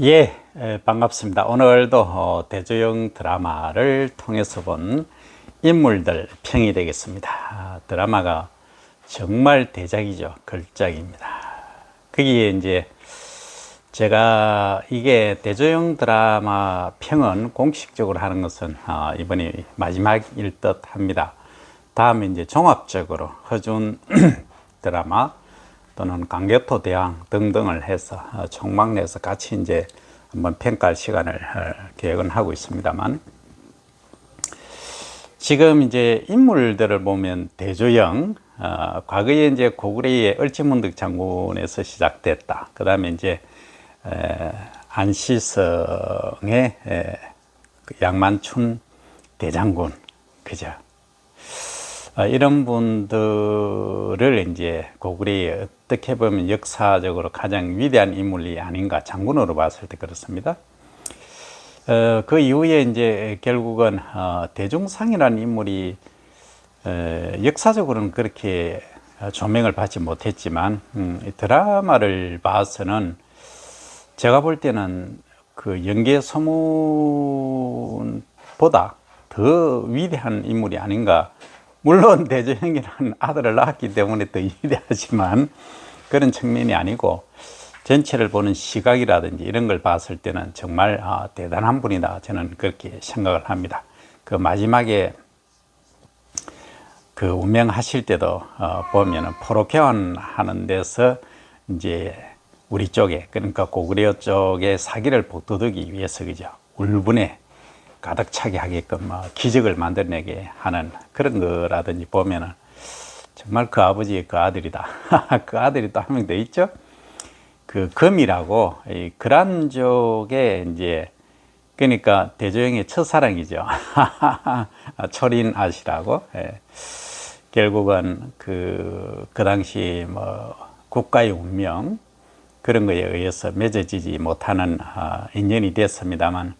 예, 에, 반갑습니다. 오늘도 어, 대조영 드라마를 통해서 본 인물들 평이 되겠습니다. 아, 드라마가 정말 대작이죠. 걸작입니다. 거기에 이제 제가 이게 대조영 드라마 평은 공식적으로 하는 것은 어, 이번이 마지막일 듯 합니다. 다음에 이제 종합적으로 허준 드라마 또는 강개토 대왕 등등을 해서 어, 총막 내서 같이 이제 한번 평가할 시간을 어, 계획은 하고 있습니다만 지금 이제 인물들을 보면 대조영 어, 과거에 이제 고구려의 을지문득 장군에서 시작됐다. 그 다음에 이제 에, 안시성의 에, 그 양만춘 대장군 그죠. 어, 이런 분들을 이제 고구려의 어떻게 보면 역사적으로 가장 위대한 인물이 아닌가 장군으로 봤을 때 그렇습니다. 어, 그 이후에 이제 결국은 어, 대중상이라는 인물이 어, 역사적으로는 그렇게 조명을 받지 못했지만 음, 이 드라마를 봐서는 제가 볼 때는 그 연계 소문보다 더 위대한 인물이 아닌가. 물론 대조영이라는 아들을 낳았기 때문에 더 위대하지만 그런 측면이 아니고 전체를 보는 시각이라든지 이런 걸 봤을 때는 정말 아, 대단한 분이다. 저는 그렇게 생각을 합니다. 그 마지막에 그 운명하실 때도 어, 보면은 포로교환 하는 데서 이제 우리 쪽에 그러니까 고구려 쪽에 사기를 복돋우기 위해서 그죠 울분에 가득 차게 하게끔 뭐 기적을 만들어내게 하는 그런 거라든지 보면은 정말 그 아버지의 그 아들이다. 그 아들이 또 한 명 더 있죠. 그 금이라고 이 그란족의 이제 그러니까 대조영의 첫사랑이죠. 철인 아시라고. 예. 결국은 그, 그 당시 뭐 국가의 운명 그런 거에 의해서 맺어지지 못하는 아, 인연이 됐습니다만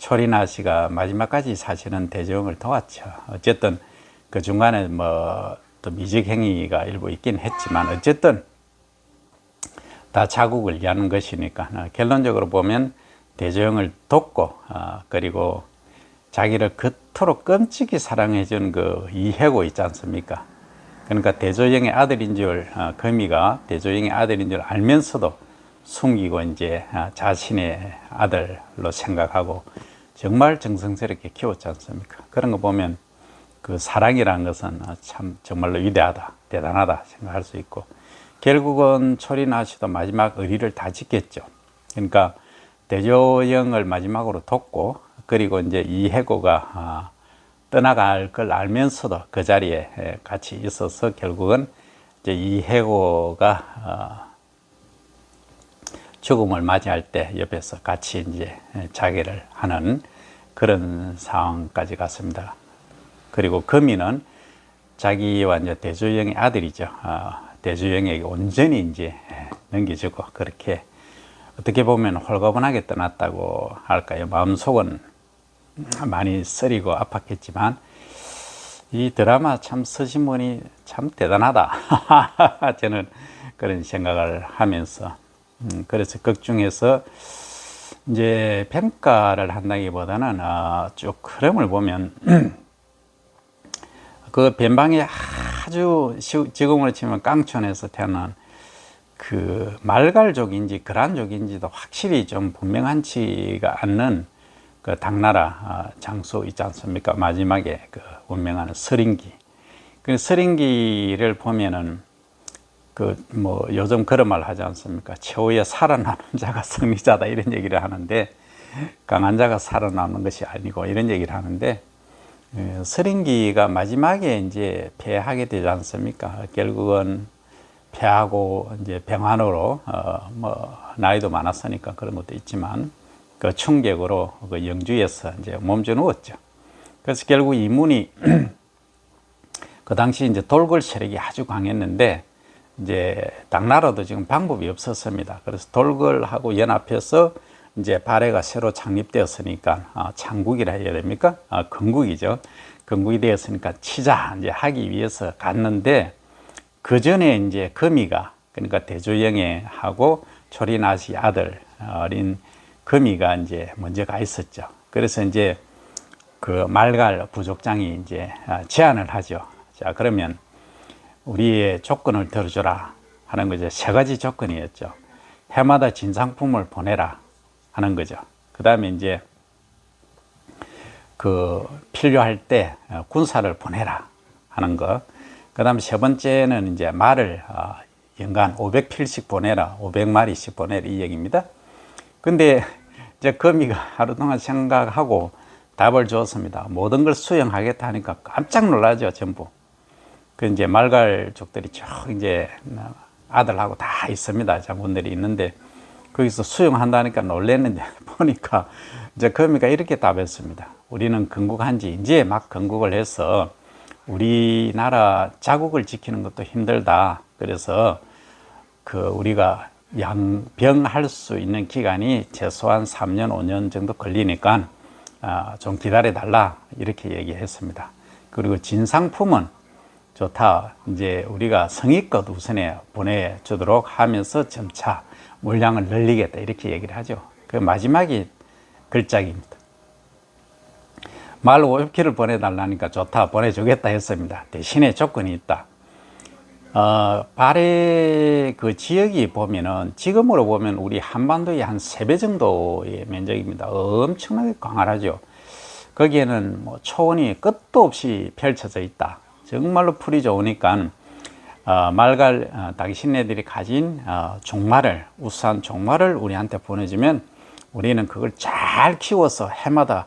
초리나 씨가 마지막까지 사실은 대조영을 도왔죠. 어쨌든 그 중간에 뭐 또 미적 행위가 일부 있긴 했지만 어쨌든 다 자국을 위한 것이니까 어, 결론적으로 보면 대조영을 돕고 어, 그리고 자기를 그토록 끔찍이 사랑해 준 그 이해고 있지 않습니까? 그러니까 대조영의 아들인 줄 어, 거미가 대조영의 아들인 줄 알면서도 숨기고 이제 어, 자신의 아들로 생각하고 정말 정성스럽게 키웠지 않습니까? 그런 거 보면 그 사랑이라는 것은 참 정말로 위대하다, 대단하다 생각할 수 있고 결국은 초리나 씨도 마지막 의리를 다 지켰죠. 그러니까 대조영을 마지막으로 돕고 그리고 이제 이해고가 아, 떠나갈 걸 알면서도 그 자리에 같이 있어서 결국은 이제 이해고가 어, 죽음을 맞이할 때 옆에서 같이 이제 자기를 하는 그런 상황까지 갔습니다. 그리고 금이는 자기와 이제 대조영의 아들이죠. 어, 대조영에게 온전히 이제 넘겨주고 그렇게 어떻게 보면 홀가분하게 떠났다고 할까요? 마음속은 많이 쓰리고 아팠겠지만 이 드라마 참 서신문이 참 대단하다. 저는 그런 생각을 하면서 음, 그래서 극 중에서 이제 평가를 한다기보다는 어, 쭉 흐름을 보면 그 변방에 아주 지금으로 치면 깡촌에서 태어난 그 말갈족인지 그란족인지도 확실히 좀 분명한지가 않는 그 당나라 장수 있지 않습니까? 마지막에 그 운명하는 서린기. 그 서린기를 보면은 그 뭐 요즘 그런 말 하지 않습니까? 최후에 살아남은 자가 승리자다 이런 얘기를 하는데 강한 자가 살아남는 것이 아니고 이런 얘기를 하는데 예, 서린기가 마지막에 이제 패하게 되지 않습니까? 결국은 패하고 이제 병환으로 어 뭐 나이도 많았으니까 그런 것도 있지만 그 충격으로 그 영주에서 이제 몸져 누웠죠. 그래서 결국 이문이 그 당시 이제 돌궐 세력이 아주 강했는데 이제 당나라도 지금 방법이 없었습니다. 그래서 돌궐하고 연합해서 이제 발해가 새로 창립되었으니까 아, 창국이라 해야 됩니까? 아, 건국이죠. 건국이 되었으니까 치자 이제 하기 위해서 갔는데 그 전에 이제 거미가 그러니까 대조영애 하고 초리나시 아들 어린 거미가 이제 먼저 가 있었죠. 그래서 이제 그 말갈 부족장이 이제 아, 제안을 하죠. 자, 그러면 우리의 조건을 들어줘라 하는 거죠. 세 가지 조건이었죠. 해마다 진상품을 보내라 하는 거죠. 그 다음에 이제 그 필요할 때 어, 군사를 보내라 하는 거. 그 다음에 세 번째는 이제 말을 어, 연간 500필씩 보내라, 500마리씩 보내라 이 얘기입니다. 근데 이제 거미가 하루 동안 생각하고 답을 줬습니다. 모든 걸 수용하겠다 하니까 깜짝 놀라죠, 전부. 그 이제 말갈족들이 쭉 이제 아들하고 다 있습니다. 자분들이 있는데 거기서 수용한다니까 놀랬는데 보니까 이제 거미가 이렇게 답했습니다. 우리는 건국한 지 이제 막 건국을 해서 우리나라 자국을 지키는 것도 힘들다. 그래서 그 우리가 양병할 수 있는 기간이 최소한 3년, 5년 정도 걸리니까 아, 좀 기다려 달라 이렇게 얘기했습니다. 그리고 진상품은 좋다. 이제 우리가 성의껏 우선에 보내주도록 하면서 점차 물량을 늘리겠다 이렇게 얘기를 하죠. 그 마지막이 글짝입니다. 말 500kg를 보내달라니까 좋다 보내주겠다 했습니다. 대신에 조건이 있다. 어, 발해 그 지역이 보면은 지금으로 보면 우리 한반도의 한 세 배 정도의 면적입니다. 엄청나게 광활하죠. 거기에는 뭐 초원이 끝도 없이 펼쳐져 있다. 정말로 풀이 좋으니까 어, 말갈 어, 당신네들이 가진 어, 종말을 우수한 종말을 우리한테 보내주면 우리는 그걸 잘 키워서 해마다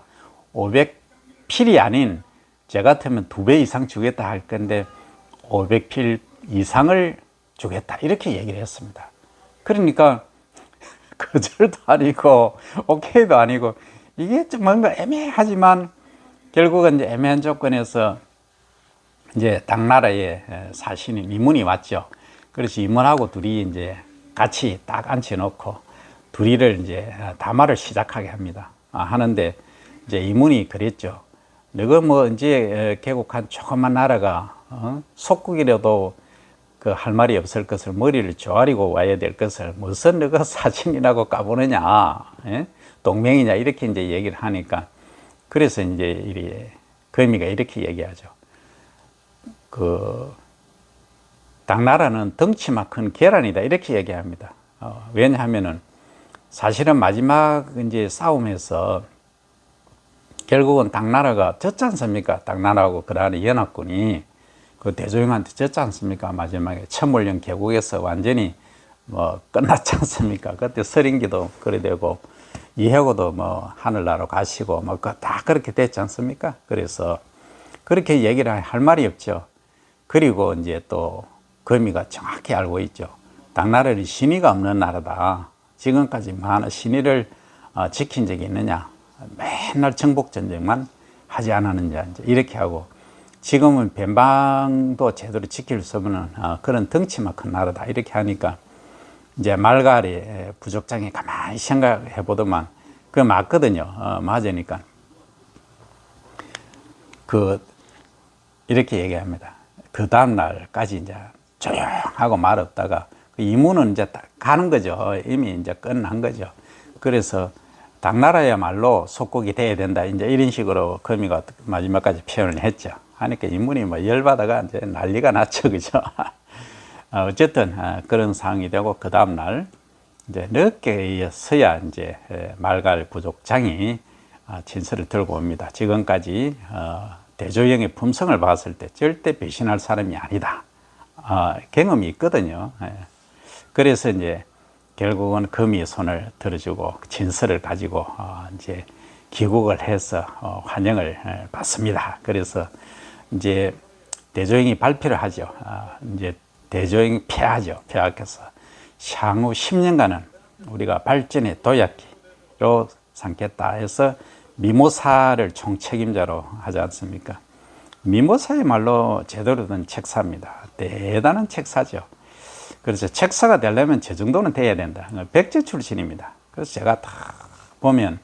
500필이 아닌 제 같으면 두 배 이상 주겠다 할 건데 500필 이상을 주겠다 이렇게 얘기를 했습니다. 그러니까 거절도 아니고 오케이도 아니고 이게 좀 뭔가 애매하지만 결국은 이제 애매한 조건에서 이제 당나라에 사신인 이문이 왔죠. 그래서 이문하고 둘이 이제 같이 딱 앉혀놓고 둘이를 이제 담화를 시작하게 합니다. 아, 하는데 이제 이문이 그랬죠. 너가 뭐 이제 개국한 조그만 나라가 어? 속국이라도 그 할 말이 없을 것을 머리를 조아리고 와야 될 것을 무슨 너가 사신이라고 까보느냐, 예? 동맹이냐 이렇게 이제 얘기를 하니까 그래서 이제 이 거미가 이렇게 얘기하죠. 그 당나라는 덩치만 큰 계란이다 이렇게 얘기합니다. 어, 왜냐하면은 사실은 마지막 이제 싸움에서 결국은 당나라가 졌지 않습니까? 당나라하고 그 안에 연합군이 그 대조영한테 졌지 않습니까? 마지막에 천물령 계곡에서 완전히 뭐 끝났지 않습니까? 그때 서린기도 그래 되고 이해고도 뭐 하늘나라로 가시고 뭐 다 그렇게 됐지 않습니까? 그래서 그렇게 얘기를 할 말이 없죠. 그리고 이제 또 거미가 정확히 알고 있죠. 당나라는 신의가 없는 나라다. 지금까지 많은 신의를 어, 지킨 적이 있느냐? 맨날 정복 전쟁만 하지 않았느냐? 이렇게 하고 지금은 변방도 제대로 지킬 수 없는 어, 그런 덩치만 큰 나라다 이렇게 하니까 이제 말갈이 부족장이 가만히 생각해 보더만 그 맞거든요. 어, 맞으니까 그 이렇게 얘기합니다. 그 다음 날까지 이제 조용하고 말 없다가 그 이문은 이제 가는 거죠. 이미 이제 끝난 거죠. 그래서 당나라야말로 속국이 돼야 된다. 이제 이런 식으로 거미가 마지막까지 표현을 했죠. 하니까 인문이 뭐 열받아가 이제 난리가 났죠. 그죠? 어, 어쨌든 어, 그런 상황이 되고 그 다음날 이제 늦게 서야 이제 말갈 부족장이 어, 진술을 들고 옵니다. 지금까지 대조영의 품성을 봤을 때 절대 배신할 사람이 아니다. 경험이 있거든요. 예. 그래서 이제 결국은 금이 손을 들어주고 진설을 가지고 이제 귀국을 해서 환영을 받습니다. 그래서 이제 대조영이 발표를 하죠. 아, 이제 대조영 폐하죠. 폐하께서 향후 10년간은 우리가 발전의 도약기로 삼겠다 해서 미모사를 총책임자로 하지 않습니까? 미모사의 말로 제대로 된 책사입니다. 대단한 책사죠. 그래서 책사가 되려면 저 정도는 돼야 된다. 백제 출신입니다. 그래서 제가 다 보면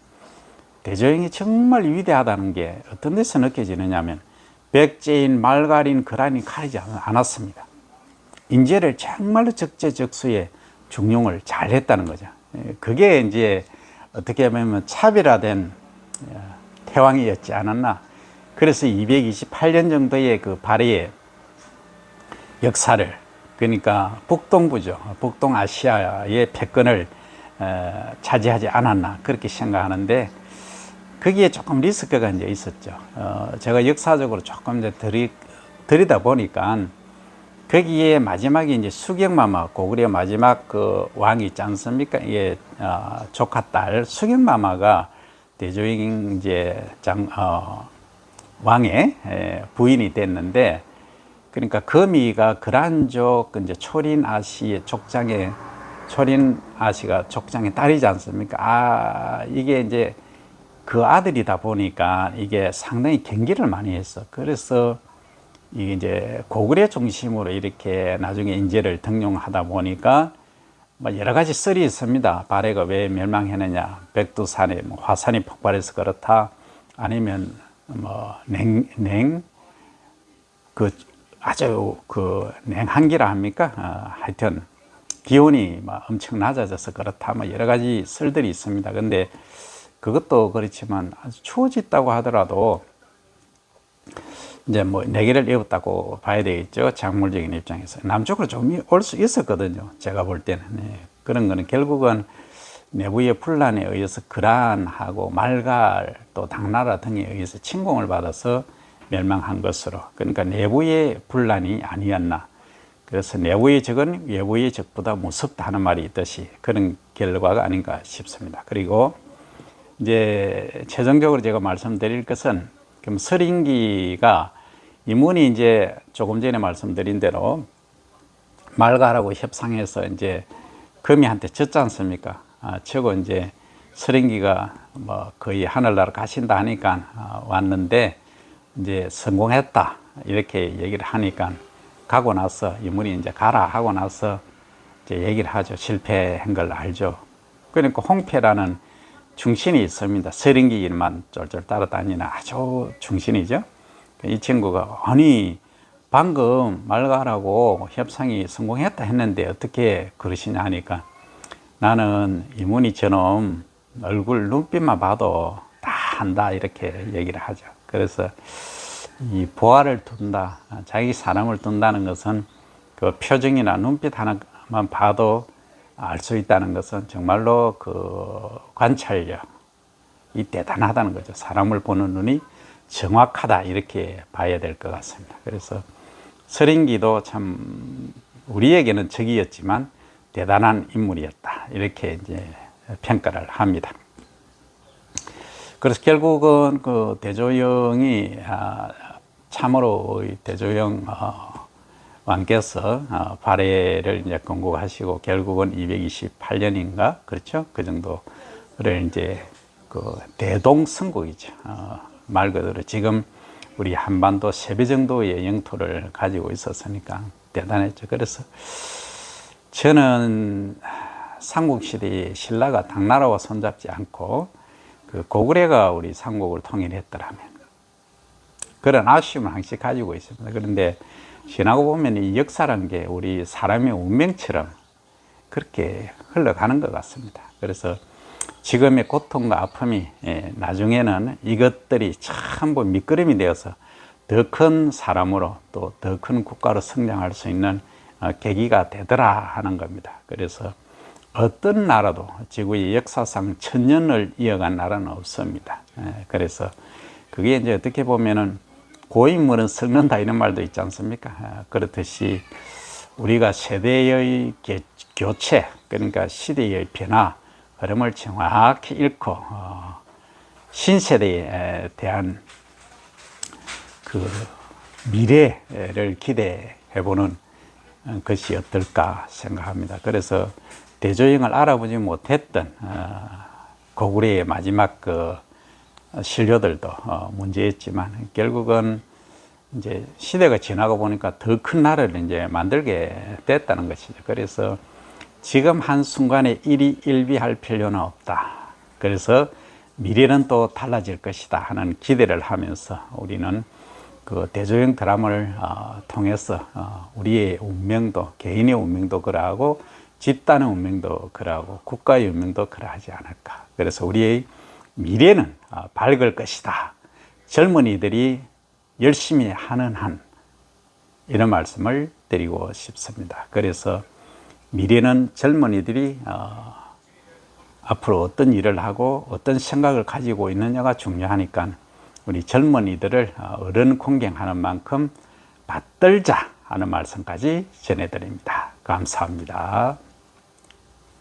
대조영이 정말 위대하다는 게 어떤 데서 느껴지느냐면 백제인 말갈인 거란이 가리지 않았습니다. 인재를 정말로 적재적소에 중용을 잘 했다는 거죠. 예, 그게 이제 어떻게 보면 차별화된 어, 태왕이었지 않았나. 그래서 228년 정도의 그 발해의 역사를 그러니까 북동부죠. 북동아시아의 패권을 어, 차지하지 않았나 그렇게 생각하는데 거기에 조금 리스크가 이제 있었죠. 어, 제가 역사적으로 조금 이제 들이, 들이다 보니까 거기에 마지막에 이제 수경마마 고구려 마지막 그 왕이 있지 않습니까? 이게 어, 조카 딸 수경마마가 대조잉 이제 장 어, 왕의 에, 부인이 됐는데 그러니까 거미가 그란족 이제 초린 아씨의 족장의 초린 아씨가 족장의 딸이지 않습니까? 아 이게 이제 그 아들이다 보니까 이게 상당히 경기를 많이 했어. 그래서 이게 이제 고구려 중심으로 이렇게 나중에 인재를 등용하다 보니까 뭐 여러 가지 썰이 있습니다. 발해가 왜 멸망했느냐. 백두산에 뭐 화산이 폭발해서 그렇다. 아니면 뭐 냉, 냉, 그 아주 그 냉한기라 합니까? 어, 하여튼 기온이 막 엄청 낮아져서 그렇다. 뭐 여러 가지 썰들이 있습니다. 근데 그것도 그렇지만 아주 추워졌다고 하더라도 이제 뭐 내기를 입었다고 봐야 되겠죠. 작물적인 입장에서. 남쪽으로 좀 올 수 있었거든요. 제가 볼 때는. 네. 그런 거는 결국은 내부의 분란에 의해서 그란하고 말갈 또 당나라 등에 의해서 침공을 받아서 멸망한 것으로. 그러니까 내부의 분란이 아니었나. 그래서 내부의 적은 외부의 적보다 무섭다 하는 말이 있듯이 그런 결과가 아닌가 싶습니다. 그리고 이제 최종적으로 제가 말씀드릴 것은 그럼 서린기가 이문이 이제 조금 전에 말씀드린 대로 말가라고 협상해서 이제 금이한테 졌지 않습니까? 아, 저거 이제 서린기가 뭐 거의 하늘나라 가신다 하니까 아, 왔는데 이제 성공했다 이렇게 얘기를 하니까 가고 나서 이문이 이제 가라 하고 나서 이제 얘기를 하죠. 실패한 걸 알죠. 그러니까 홍패라는 중신이 있습니다. 서린기 일만 쫄쫄 따라다니는 아주 중신이죠. 이 친구가 아니 방금 말가라고 협상이 성공했다 했는데 어떻게 그러시냐 하니까 나는 이문희처럼 얼굴 눈빛만 봐도 다 한다 이렇게 얘기를 하죠. 그래서 이 보아를 둔다, 자기 사람을 둔다는 것은 그 표정이나 눈빛 하나만 봐도 알 수 있다는 것은 정말로 그 관찰력, 이 대단하다는 거죠. 사람을 보는 눈이 정확하다 이렇게 봐야 될 것 같습니다. 그래서 서린기도 참 우리에게는 적이었지만 대단한 인물이었다 이렇게 이제 평가를 합니다. 그래서 결국은 그 대조영이 아, 참으로 대조영 어, 왕께서 어, 발해를 이제 건국하시고 결국은 228년인가 그렇죠 그 정도를 이제 그 대동성국이죠 어, 말 그대로 지금 우리 한반도 세 배 정도의 영토를 가지고 있었으니까 대단했죠. 그래서 저는 삼국시대의 신라가 당나라와 손잡지 않고 그 고구려가 우리 삼국을 통일했더라면 그런 아쉬움을 항상 가지고 있습니다. 그런데 지나고 보면 이 역사란 게 우리 사람의 운명처럼 그렇게 흘러가는 것 같습니다. 그래서 지금의 고통과 아픔이 예, 나중에는 이것들이 전부 밑거름이 되어서 더 큰 사람으로 또 더 큰 국가로 성장할 수 있는 어, 계기가 되더라 하는 겁니다. 그래서 어떤 나라도 지구의 역사상 천년을 이어간 나라는 없습니다. 예, 그래서 그게 이제 어떻게 보면은 고인물은 썩는다 이런 말도 있지 않습니까? 아, 그렇듯이 우리가 세대의 교체, 그러니까 시대의 변화, 흐름을 정확히 읽고 어, 신세대에 대한 그 미래를 기대해보는 것이 어떨까 생각합니다. 그래서 대조영을 알아보지 못했던 어, 고구려의 마지막 그 신료들도 어, 문제였지만 결국은 이제 시대가 지나고 보니까 더 큰 나라를 이제 만들게 됐다는 것이죠. 그래서 지금 한순간에 일이 일비할 필요는 없다. 그래서 미래는 또 달라질 것이다 하는 기대를 하면서 우리는 그 대조영 드라마를 어, 통해서 어, 우리의 운명도 개인의 운명도 그러하고 집단의 운명도 그러하고 국가의 운명도 그러하지 않을까. 그래서 우리의 미래는 어, 밝을 것이다. 젊은이들이 열심히 하는 한 이런 말씀을 드리고 싶습니다. 그래서 미래는 젊은이들이 어, 앞으로 어떤 일을 하고 어떤 생각을 가지고 있느냐가 중요하니까 우리 젊은이들을 어, 어른 공경하는 만큼 받들자 하는 말씀까지 전해드립니다. 감사합니다.